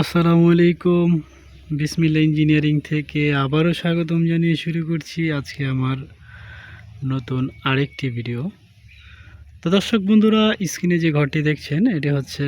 আসসালামু আলাইকুম। বিসমিল্লা ইঞ্জিনিয়ারিং থেকে আবারও স্বাগতম জানিয়ে শুরু করছি আজকে আমার নতুন আরেকটি ভিডিও। তো দর্শক বন্ধুরা, স্ক্রিনে যে ঘরটি দেখছেন, এটি হচ্ছে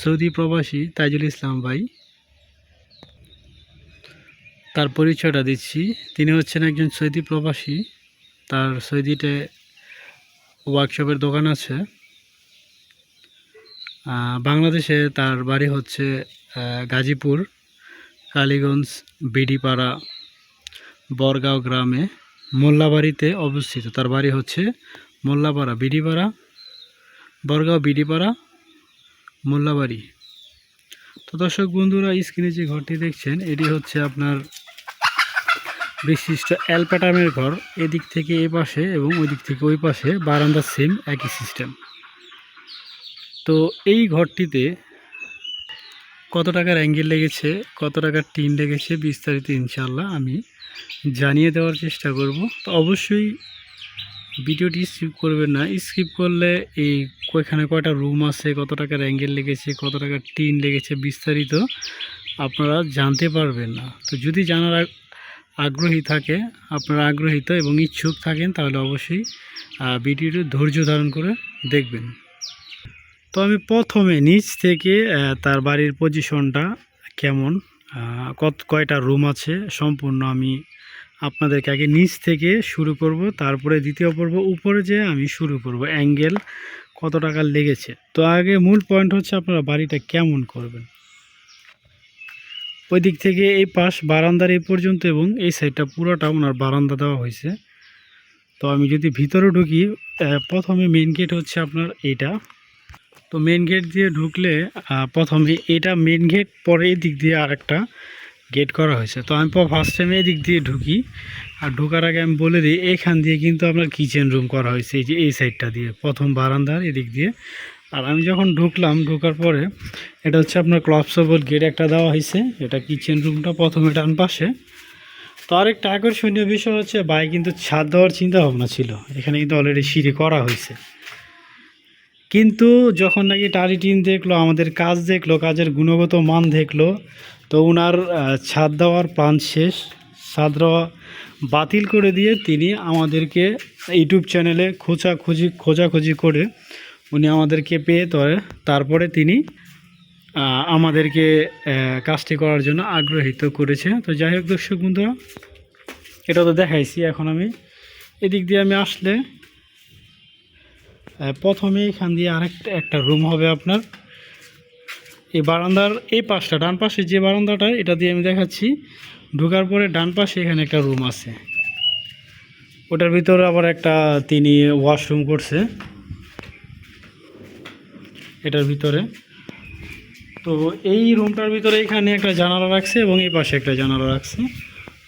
সৌদি প্রবাসী তাইজুল ইসলাম ভাই। তার পরিচয়টা দিচ্ছি। তিনি হচ্ছেন একজন সৌদি প্রবাসী। তার সৌদিতে ওয়ার্কশপের দোকান আছে। বাংলাদেশে তার বাড়ি হচ্ছে গাজীপুর, কালীগঞ্জ, বিডিপাড়া, বরগাঁও গ্রামে মোল্লাবাড়িতে অবস্থিত। তার বাড়ি হচ্ছে মোল্লাপাড়া, বিডিপাড়া, বরগাঁও, বিডিপাড়া, মোল্লাবাড়ি। তো দর্শক বন্ধুরা, স্ক্রিনে যে ঘরটি দেখছেন, এটি হচ্ছে আপনার বিশিষ্ট অ্যালপ্যাটামের ঘর। এদিক থেকে এই পাশে এবং ওই দিক থেকে ওই পাশে বারান্দা সেম একই সিস্টেম। তো এই ঘরটিতে কত টাকার অ্যাঙ্গেল লেগেছে, কত টাকার টিন লেগেছে বিস্তারিত ইনশাল্লাহ আমি জানিয়ে দেওয়ার চেষ্টা করব। তো অবশ্যই ভিডিওটি স্কিপ করবেন না। স্কিপ করলে এই এখানে কয়টা রুম আছে, কত টাকার অ্যাঙ্গেল লেগেছে, কত টাকার টিন লেগেছে বিস্তারিত আপনারা জানতে পারবেন না। তো যদি জানার আগ্রহী থাকে, আপনারা আগ্রহীত এবং ইচ্ছুক থাকেন, তাহলে অবশ্যই ভিডিওটি ধৈর্য ধারণ করে দেখবেন। তো আমি প্রথমে নিচ থেকে তার বাড়ির পজিশনটা কেমন? কত, কয়টা রুম আছে? সম্পূর্ণ আমি আপনাদেরকে আগে নিচ থেকে শুরু করব, তারপরে দ্বিতীয় পর্ব, উপরে যে আমি শুরু করব। অ্যাঙ্গেল কত টাকা লেগেছে? তো আগে মূল পয়েন্ট হচ্ছে আপনারা বাড়িটা কেমন করবেন? ওই দিক থেকে এই পাশ বারান্দার এই পর্যন্ত এবং এই সাইডটা পুরোটা ওনার বারান্দা দেওয়া হয়েছে। তো আমি যদি ভিতরে ঢুকি প্রথমে মেন গেট হচ্ছে আপনার এইটা। তো মেন গেট দিয়ে ঢুকলে প্রথমে এটা মেন গেট পরে দিক দিয়ে আরেকটা গেট করা হয়েছে। তো আমি ফার্স্ট টাইমে এই দিক দিয়ে ঢুকি। আর ঢোকার আগে আমি বলে দিই এইখান দিয়ে কিন্তু আপনার কিচেন রুম করা হয়েছে, এই যে এই সাইডটা দিয়ে, প্রথম বারান্দার এদিক দিয়ে। আর আমি যখন ঢুকলাম, ঢোকার পরে এটা হচ্ছে আপনার ক্লব সবল গেট একটা দেওয়া হয়েছে, এটা কিচেন রুমটা প্রথমে ডান পাশে। তো আরেকটা আকর্ষণীয় বিষয় হচ্ছে বাই কিন্তু ছাদ দেওয়ার চিন্তা ভাবনা ছিল, এখানে কিন্তু অলরেডি সিঁড়ি করা হয়েছে। কিন্তু যখন নাকি টালি টিন দেখল, আমাদের কাজ দেখল, কাজের গুণগত মান দেখল, তো ওনার ছাদ দেওয়ার প্ল্যান শেষ। ছাদ দেওয়া বাতিল করে দিয়ে তিনি আমাদেরকে ইউটিউব চ্যানেলে খোঁজাখুঁজি খোঁজাখুঁজি করে উনি আমাদেরকে পেয়ে তবে তারপরে তিনি আমাদেরকে কাজটি করার জন্য আগ্রহিত করেছে। তো যাই হোক দর্শক বন্ধুরা, এটা তো দেখাইছি এখন আমি। এদিক দিয়ে আমি আসলে প্রথমে এখান দিয়ে আরেকটা একটা রুম হবে আপনার। এই বারান্দার এই পাশটা, ডান পাশে যে বারান্দাটা, এটা দিয়ে আমি দেখাচ্ছি। ঢোকার পরে ডান পাশে এখানে একটা রুম আছে। ওটার ভিতরে আবার একটা তিনি ওয়াশরুম করছে। এটার ভিতরে। তো এই রুমটার ভিতরে এখানে একটা জানালা রাখছে এবং এই পাশে একটা জানালা রাখছে।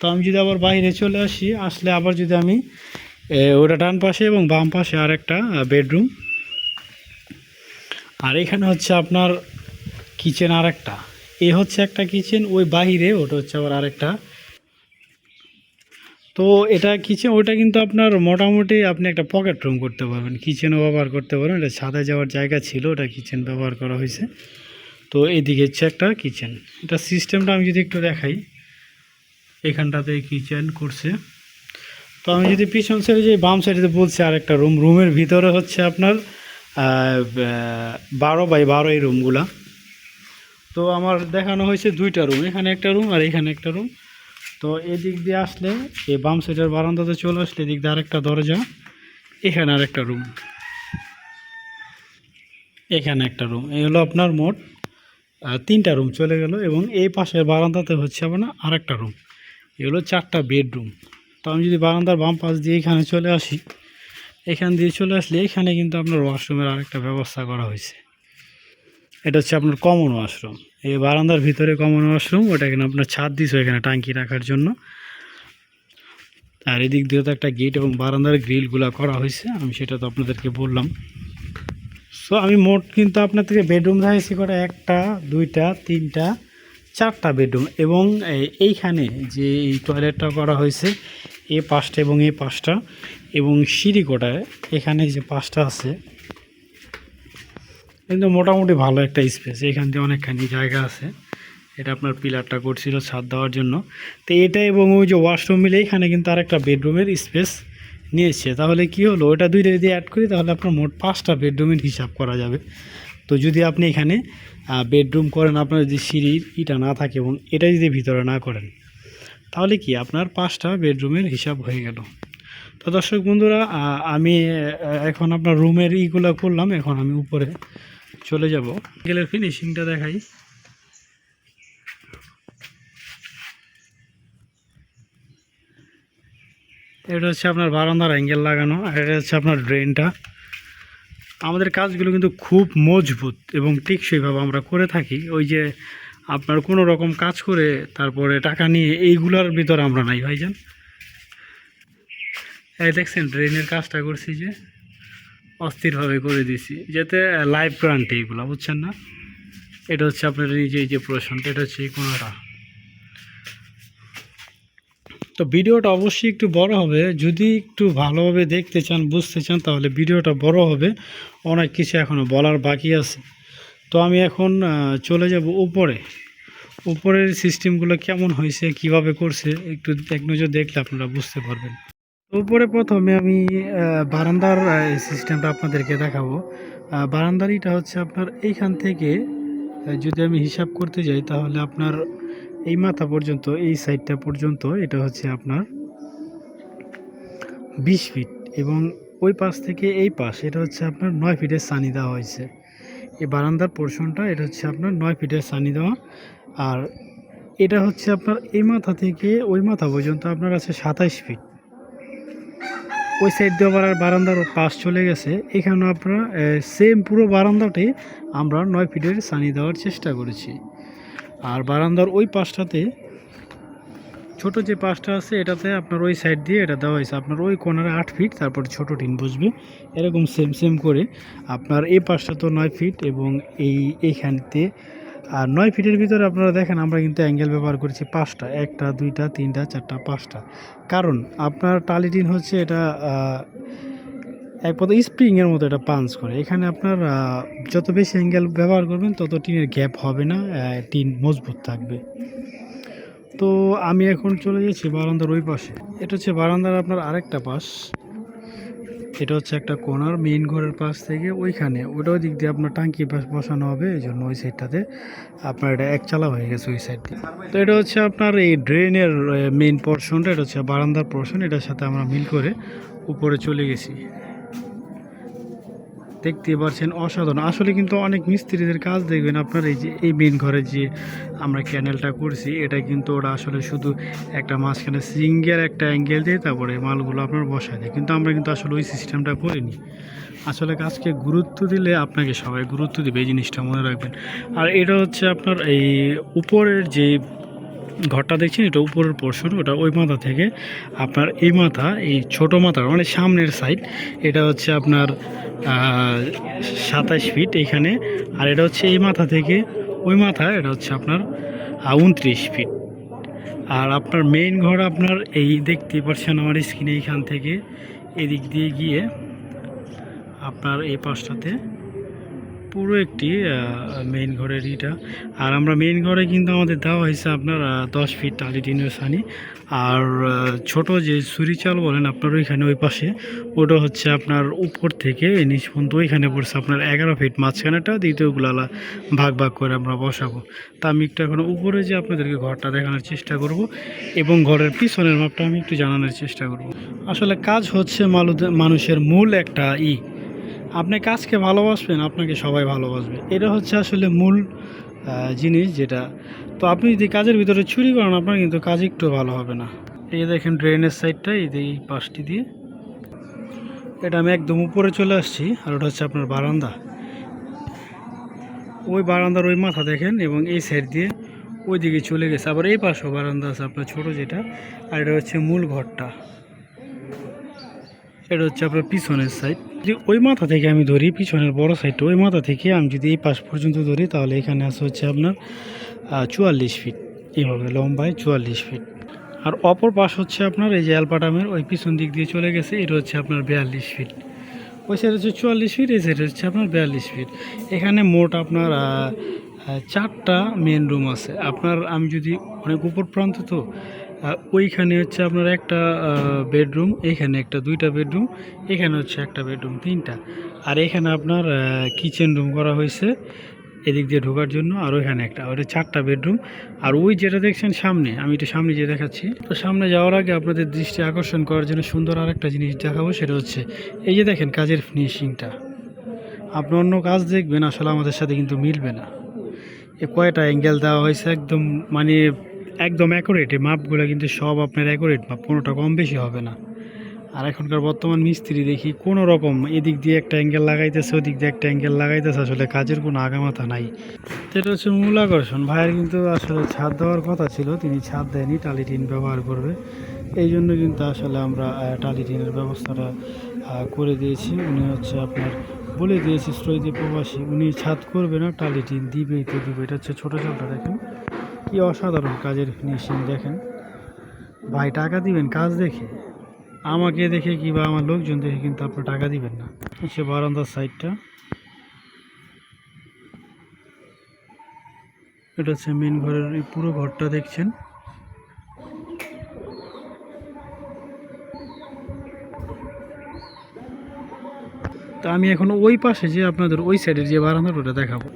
তো আমি যদি আবার বাইরে চলে আসি, আসলে আবার যদি আমি ওটা ডান পাশে এবং বাম পাশে আর একটা বেডরুম। আর এখানে হচ্ছে আপনার কিচেন আর একটা এ হচ্ছে একটা কিচেন, ওই বাহিরে, ওটা হচ্ছে আবার আরেকটা। তো এটা কিচেন, ওটা কিন্তু আপনার মোটামুটি আপনি একটা পকেট রুম করতে পারবেন। কিচেনও ব্যবহার করতে পারবেন এটা ছাদে যাওয়ার জায়গা ছিল, ওটা কিচেন ব্যবহার করা হয়েছে। তো এদিকে হচ্ছে একটা কিচেন। এটা সিস্টেমটা আমি যদি একটু দেখাই, এখানটাতে কিচেন করছে। তো আমি যদি পিছন সাইডে যে বাম সাইডে বলছি আর একটা রুম রুমের ভিতরে হচ্ছে আপনার বারো বাই বারো এই রুমগুলা তো আমার দেখানো হয়েছে দুইটা রুম এখানে একটা রুম আর এখানে একটা রুম তো এদিক দিয়ে আসলে, এই বাম সাইডের বারান্দাতে চলে আসলে এদিক দিয়ে আরেকটা দরজা, এখানে আরেকটা রুম এখানে একটা রুম এই হলো আপনার মোট তিনটা রুম চলে গেল এবং এই পাশের বারান্দাতে হচ্ছে আপনার আরেকটা রুম এগুলো চারটা বেডরুম তো আমি যদি বারান্দার বাম পাশ দিয়ে এখানে চলে আসি, এখান দিয়ে চলে আসলে এখানে কিন্তু আপনার ওয়াশরুমের আরেকটা ব্যবস্থা করা হয়েছে। এটা হচ্ছে আপনার কমন ওয়াশরুম এই বারান্দার ভিতরে কমন ওয়াশরুম ওটা এখানে আপনার ছাদ দিয়েছে এখানে টাঙ্কি রাখার জন্য। আর এদিক দিয়ে তো একটা গেট এবং বারান্দার গ্রিলগুলো করা হয়েছে, আমি সেটা তো আপনাদেরকে বললাম। সো আমি মোট কিন্তু আপনার থেকে বেডরুম দেখাইছি করে একটা, দুইটা, তিনটা, চারটা বেডরুম এবং এইখানে যে এই টয়লেটটা করা হয়েছে এই পাঁচটা এবং এই পাঁচটা এবং সিঁড়ি কোটায় এখানে যে পাঁচটা আছে, কিন্তু মোটামুটি ভালো একটা স্পেস এখান দিয়ে অনেকখানি জায়গা আছে। এটা আপনার পিলারটা করছিল ছাদ দেওয়ার জন্য। তো এটা এবং ওই যে ওয়াশরুম মিলে এখানে কিন্তু আরেকটা বেডরুমের স্পেস নিয়েছে। তাহলে কি হলো? ওটা দুইটা যদি অ্যাড করি, তাহলে আপনার মোট পাঁচটা বেডরুমের হিসাব করা যাবে। তো যদি আপনি এখানে বেডরুম করেন, আপনার যদি সিঁড়ির ইটা না থাকে এবং এটা যদি ভিতরে না করেন তাহলে কি আপনার পাঁচটা বেডরুমের হিসাব হয়ে গেল। তো দর্শক বন্ধুরা আমি এখন আপনার রুমের ইগুলো করলাম এখন আমি উপরে চলে যাব। গেলের ফিনিশিংটা দেখাই। এটা হচ্ছে আপনার বারান্দার অ্যাঙ্গেল লাগানো, আর এটা হচ্ছে আপনার ড্রেনটা আমাদের কাজগুলো কিন্তু খুব মজবুত, এবং টেকসইভাবে আমরা করে থাকি। ওই যে আপনার কোনো রকম কাজ করে তারপরে টাকা নিয়ে এইগুলোর ভিতর আমরা নাই, ভাইজান। এই দেখছেন ড্রেনের কাজটা করছি যে অস্থিরভাবে করে দিছি, যাতে লাইভ গ্রান্ট এইগুলো, বুঝছেন না? এটা হচ্ছে আপনার যে যে প্রশ্নটা, এটা হচ্ছে এই কোনোটা। তো ভিডিওটা অবশ্যই একটু বড় হবে, যদি একটু ভালোভাবে দেখতে চান, বুঝতে চান, তাহলে ভিডিওটা বড় হবে। অনেক কিছু এখনও বলার বাকি আছে। তো আমি এখন চলে যাব উপরে। উপরের সিস্টেমগুলো কেমন হয়েছে কীভাবে করছে একটু এক নজর দেখলে আপনারা বুঝতে পারবেন। উপরে প্রথমে আমি বারান্দার সিস্টেমটা আপনাদেরকে দেখাবো। আহ, বারান্দার ইটা হচ্ছে আপনার এইখান থেকে যদি আমি হিসাব করতে যাই তাহলে আপনার এই মাথা পর্যন্ত এই সাইডটা পর্যন্ত এটা হচ্ছে আপনার বিশ ফিট এবং ওই পাশ থেকে এই পাশ এটা হচ্ছে আপনার নয় ফিটের সানি দেওয়া হয়েছে। এই বারান্দার পোর্শনটা এটা হচ্ছে আপনার নয় ফিটের সানি দেওয়া। আর এটা হচ্ছে আপনার এই মাথা থেকে ওই মাথা পর্যন্ত আপনার আছে সাতাইশ ফিট। ওই সাইড দেওয়া আর বারান্দার পাশ চলে গেছে। এখানে আপনার সেম পুরো বারান্দাটি আমরা নয় ফিটের সানি দেওয়ার চেষ্টা করেছি। আর বারান্দার ওই পাশটাতে ছোট যে পাশটা আছে, এটাতে আপনার ওই সাইড দিয়ে এটা দেওয়া হয়েছে। আপনার ওই কোনারে আট ফিট তারপর ছোট টিন বসবে। এরকম সেম সেম করে আপনার এই পাশটা তো নয় ফিট এবং এই, এইখানতে আর নয় ফিটের ভিতরে আপনারা দেখেন, আমরা কিন্তু অ্যাঙ্গেল ব্যবহার করেছি পাঁচটা। একটা, দুইটা, তিনটা, চারটা, পাঁচটা। কারণ আপনার টালি টিন হচ্ছে এটা এক পথে স্প্রিংয়ের মতো এটা পাঞ্চ করে। এখানে আপনার যত বেশি অ্যাঙ্গেল ব্যবহার করবেন, তত টিনের গ্যাপ হবে না টিন মজবুত থাকবে। তো আমি এখন চলে যাচ্ছি বারান্দার ওই পাশে। এটা হচ্ছে বারান্দার আপনার আরেকটা পাশ। এটা হচ্ছে একটা কোনার মেইন ঘরের পাশ থেকে ওইখানে। ওটাও দিক দিয়ে আপনার টাঙ্কি বসানো হবে, এই জন্য ওই সাইডটাতে আপনার এটা এক চালা হয়ে গেছে ওই সাইড দিয়ে। তো এটা হচ্ছে আপনার এই ড্রেনের মেইন পোর্শনটা এটা হচ্ছে বারান্দার পোর্শন এটার সাথে আমরা মিল করে উপরে চলে গেছি। দেখতে পাচ্ছেন অসাধারণ। আসলে কিন্তু অনেক মিস্ত্রিদের কাজ দেখবেন আপনার, এই যে, এই মেন ঘরে যে আমরা ক্যানেলটা করছি, এটা কিন্তু ওরা আসলে শুধু একটা মাঝখানে সিঙ্গেল একটা অ্যাঙ্গেল দিয়ে তারপরে মালগুলো আপনার বসায় দেয়। কিন্তু আমরা কিন্তু আসলে ওই সিস্টেমটা করিনি। আসলে কাজকে গুরুত্ব দিলে আপনাকে সবাই গুরুত্ব দিবে, এই জিনিসটা মনে রাখবেন। আর এটা হচ্ছে আপনার এই উপরের যে ঘরটা দেখছেন, এটা উপরের পোর্শন ওটা ওই মাথা থেকে আপনার এই মাথা, এই ছোট মাথা মানে সামনের সাইড এটা হচ্ছে আপনার সাতাশ ফিট এখানে। আর এটা হচ্ছে এই মাথা থেকে, ওই মাথা, এটা হচ্ছে আপনার উনত্রিশ ফিট আর আপনার মেইন ঘর আপনার এই দেখতে পাচ্ছেন আমার স্ক্রিনে এইখান থেকে। এদিক দিয়ে গিয়ে আপনার এই পাশটাতে পুরো একটি মেইন ঘরের ইটা। আর আমরা মেইন ঘরে কিন্তু আমাদের দেওয়া হয়েছে আপনার দশ ফিট টালি টিনের সানি। আর ছোট যে সুরি চাল বলেন আপনার ওইখানে ওই পাশে, ওটা হচ্ছে আপনার উপর থেকে নিচ পর্যন্ত ওইখানে পড়ছে আপনার এগারো ফিট মাঝখানেটা দ্বিতীয়গুলো ভাগ ভাগ করে আমরা বসাবো। তা আমি একটু এখন উপরে যে আপনাদেরকে ঘরটা দেখানোর চেষ্টা করব এবং ঘরের পিছনের মাপটা আমি একটু জানানোর চেষ্টা করব। আসলে কাজ হচ্ছে মানুষের মূল একটা ই। আপনি কাজকে ভালোবাসবেন, আপনাকে সবাই ভালোবাসবে। এটা হচ্ছে আসলে মূল জিনিস যেটা। তো আপনি যদি কাজের ভিতরে চুরি করেন, আপনার কিন্তু কাজ একটু ভালো হবে না। এই দেখেন ড্রেনের সাইডটা এই পাশটি দিয়ে। এটা আমি একদম উপরে চলে আসছি, আর ওটা হচ্ছে আপনার বারান্দা। ওই বারান্দার ওই মাথা দেখেন, এবং এই সাইড দিয়ে ওই দিকে চলে গেছে। আবার এই পাশেও বারান্দা আছে আপনার ছোটো যেটা, আর এটা হচ্ছে মূল ঘরটা। এটা হচ্ছে আপনার পিছনের সাইড যদি ওই মাথা থেকে আমি ধরি, পিছনের বড় সাইডটা ওই মাথা থেকে। আমি যদি এই পাশ পর্যন্ত ধরি, তাহলে এখানে আছে হচ্ছে আপনার চুয়াল্লিশ ফিট এইভাবে লম্বায় চুয়াল্লিশ ফিট আর অপর পাশ হচ্ছে আপনার এই যে অ্যালপাটামের, ওই পিছন দিক দিয়ে চলে গেছে, এটা হচ্ছে আপনার বিয়াল্লিশ ফিট ওই সাইড হচ্ছে চুয়াল্লিশ ফিট এই সাইড হচ্ছে আপনার বিয়াল্লিশ ফিট এখানে মোট আপনার চারটা মেন রুম আছে। আপনার, আমি যদি অনেক উপর প্রান্ত তো ওইখানে হচ্ছে আপনার একটা বেডরুম, এখানে একটা, দুইটা বেডরুম, এখানে হচ্ছে একটা বেডরুম, তিনটা। আর এখানে আপনার কিচেন রুম করা হয়েছে, এদিক দিয়ে ঢোকার জন্য, আর ওইখানে একটা ওটা চারটা বেডরুম। আর ওই যেটা দেখছেন সামনে, আমি একটু সামনে যে দেখাচ্ছি। তো সামনে যাওয়ার আগে আপনাদের দৃষ্টি আকর্ষণ করার জন্য সুন্দর আর একটা জিনিস দেখাবো, সেটা হচ্ছে, এই যে দেখেন কাজের ফিনিশিংটা আপনি অন্য কাজ দেখবেন, আসলে আমাদের সাথে কিন্তু মিলবে না। এ কয়টা অ্যাঙ্গেল দেওয়া হয়েছে, একদম মানে একদম অ্যাকুরেট মাপগুলো কিন্তু সব আপনার অ্যাকুরেট মাপ কোনোটা কম বেশি হবে না। আর এখনকার বর্তমান মিস্ত্রি দেখি কোনো রকম এদিক দিয়ে একটা অ্যাঙ্গেল লাগাইতেছে, ওদিক দিয়ে একটা অ্যাঙ্গেল লাগাইতেছে, আসলে কাজের কোনো আগামাথা নাই। এটা হচ্ছে মূল আকর্ষণ। ভাইয়ের কিন্তু আসলে ছাদ দেওয়ার কথা ছিল, তিনি ছাদ দেয়নি, টালি টিন ব্যবহার করবে। এই জন্য কিন্তু আসলে আমরা টালি টিনের ব্যবস্থাটা করে দিয়েছি। উনি হচ্ছে আপনার বলে দিয়েছি শ্রৈদী প্রবাসী, উনি ছাদ করবে না, টালি টিন দিবেই তো দিবে। এটা হচ্ছে ছোটো ছোটো দেখেন। কি অসাধারণ কাজের ফিনিশিং দেখেন। ভাই, টাকা দিবেন, কাজ দেখে। আমাকে দেখে কিংবা আমার লোকজন দেখে কিন্তু আপনি টাকা দিবেন না। হচ্ছে বারান্দার সাইডটা। এটা হচ্ছে মেন ঘরের পুরো ঘরটা দেখছেন। তো আমি এখন ওই পাশে যে আপনাদের ওই সাইডের যে বারান্দাটা দেখাবো।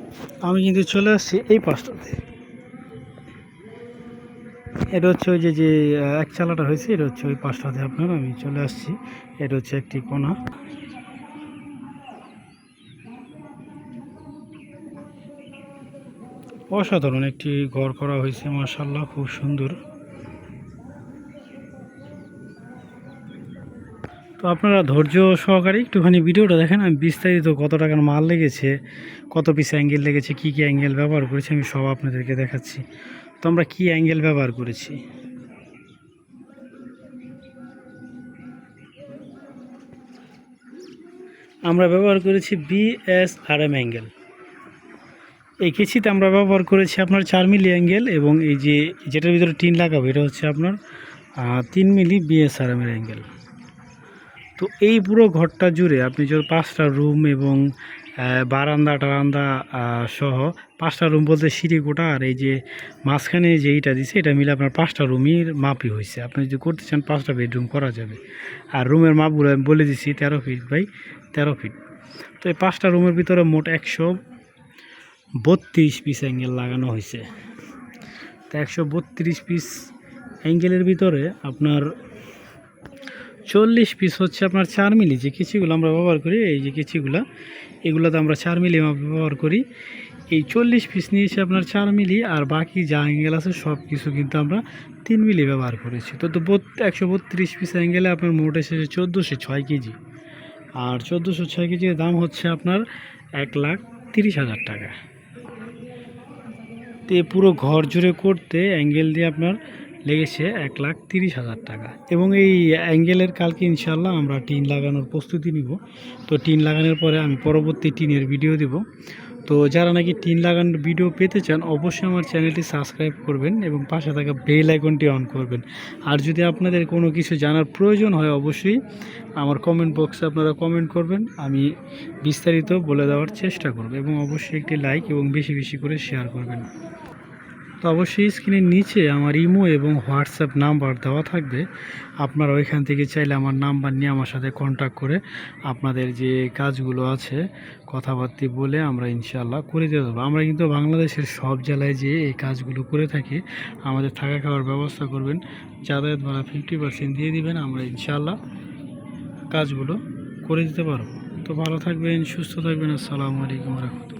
আমি কিন্তু চলে আসছি এই পাশটাতে। এটা হচ্ছে ওই যে যে এক চালাটা হয়েছে, এটা হচ্ছে ওই পাশটাতে আপনার আমি চলে আসছি। এটা হচ্ছে একটি কোনা। অসাধারণ একটি ঘর করা হয়েছে মার্শাল্লাহ খুব সুন্দর। তো আপনারা ধৈর্য সহকারে একটুখানি ভিডিওটা দেখেন, আমি বিস্তারিত কত টাকার মাল লেগেছে, কত পিস অ্যাঙ্গেল লেগেছে, কী কী অ্যাঙ্গেল ব্যবহার করেছি, আমি সব আপনাদেরকে দেখাচ্ছি। তো আমরা কী অ্যাঙ্গেল ব্যবহার করেছি? আমরা ব্যবহার করেছি বিএসআরএম অ্যাঙ্গেল। এই কেচিতে আমরা ব্যবহার করেছি আপনার চার মিলি অ্যাঙ্গেল এবং এই যে যেটার ভিতরে টিন লাগাবো, এটা হচ্ছে আপনার তিন মিলি বিএসআরএম এর অ্যাঙ্গেল। তো এই পুরো ঘরটা জুড়ে আপনি যদি পাঁচটা রুম এবং বারান্দা টারান্দা সহ পাঁচটা রুম বলতে সিঁড়ি গোটা আর এই যে মাঝখানে যে এইটা দিছে, এটা মিলে আপনার পাঁচটা রুমের মাপই হয়েছে আপনি যদি করতে চান পাঁচটা বেডরুম করা যাবে। আর রুমের মাপগুলো আমি বলে দিচ্ছি তেরো ফিট বাই তেরো ফিট তো এই পাঁচটা রুমের ভিতরে মোট একশো বত্রিশ পিস অ্যাঙ্গেল লাগানো হয়েছে তো একশো বত্রিশ পিস অ্যাঙ্গেলের ভিতরে আপনার চল্লিশ পিস হচ্ছে আপনার চার মিলি, যে কিছুগুলো আমরা ব্যবহার করি, এই যে কিছুগুলো এগুলোতে আমরা চার মিলি ব্যবহার করি। এই চল্লিশ পিস নিয়েছে আপনার চার মিলি, আর বাকি যা অ্যাঙ্গেল আছে সব কিছু কিন্তু আমরা তিন মিলি ব্যবহার করেছি। তো তো একশো বত্রিশ পিস অ্যাঙ্গেলে আপনার মোট এসেছে চোদ্দোশো ছয় কেজি। আর চোদ্দোশো ছয় কেজির দাম হচ্ছে আপনার এক লাখ তিরিশ হাজার টাকা। তো পুরো ঘর জুড়ে করতে অ্যাঙ্গেল দিয়ে আপনার লেগেছে এক লাখ তিরিশ হাজার টাকা। এবং এই অ্যাঙ্গেলের কালকে ইনশাল্লাহ আমরা টিন লাগানোর প্রস্তুতি নিব। তো টিন লাগানোর পরে আমি পরবর্তী টিনের ভিডিও দেব। তো যারা নাকি টিন লাগানোর ভিডিও পেতে চান, অবশ্যই আমার চ্যানেলটি সাবস্ক্রাইব করবেন এবং পাশে থাকা বেল আইকনটি অন করবেন। আর যদি আপনাদের কোনো কিছু জানার প্রয়োজন হয়, অবশ্যই আমার কমেন্ট বক্সে আপনারা কমেন্ট করবেন। আমি বিস্তারিত বলে দেওয়ার চেষ্টা করব এবং অবশ্যই একটি লাইক এবং বেশি বেশি করে শেয়ার করবেন। তো অবশ্যই স্ক্রিনের নিচে আমার ইমো এবং হোয়াটসঅ্যাপ নাম্বার দেওয়া থাকবে। আপনারা ওইখান থেকে চাইলে আমার নাম্বার নিয়ে আমার সাথে কন্ট্যাক্ট করে আপনাদের যে কাজগুলো আছে, কথাবার্তা বলে আমরা ইনশাল্লাহ করে দিতে পারব আমরা কিন্তু বাংলাদেশের সব জেলায় যে এই কাজগুলো করে থাকি। আমাদের থাকা খাওয়ার ব্যবস্থা করবেন, যাতায়াত ভাড়া ফিফটি পার্সেন্ট দিয়ে দিবেন, আমরা ইনশাল্লাহ কাজগুলো করে দিতে পারব। তো ভালো থাকবেন, সুস্থ থাকবেন, আসসালামু আলাইকুম রহমতুল্লাহ।